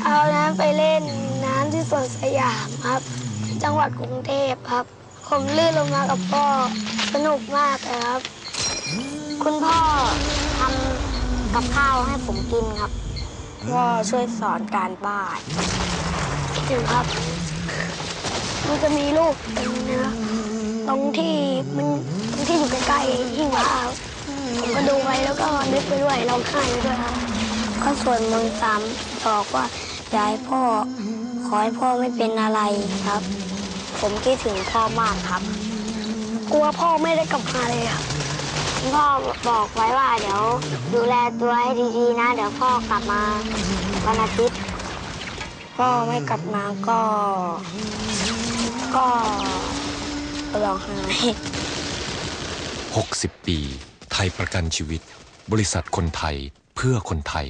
คราวนั้นไปเล่นน้ำที่สวนสยามครับ จังหวัดกรุงเทพครับ ผมลื่นลงมากับพ่อ สนุกมากเลยครับ คุณพ่อทำกับข้าวให้ผมกินครับพ่อช่วยสอนการบ้านถึงครับ มันจะมีลูกตรงนี้นะตรงที่มันตรงที่อยู่ใกล้ๆหิ้งพระครับผมก็ดูไว้แล้วก็นึกไปด้วยร้องไห้ไปด้วยครับ ก็ส่วนมนต์สามบอกว่าอยากให้พ่อขอให้พ่อไม่เป็นอะไรครับ ผมคิดถึงพ่อมากครับ กลัวพ่อไม่ได้กลับมาเลยครับคุณพ่อบอกไว้ว่าเดี๋ยวดูแลตัวให้ดีๆนะ เดี๋ยวพ่อกลับมาวันอาทิตย์พ่อไม่กลับมาก็ ก็ร้องไห้60 ปี ไทยประกันชีวิต บริษัทคนไทยเพื่อคนไทย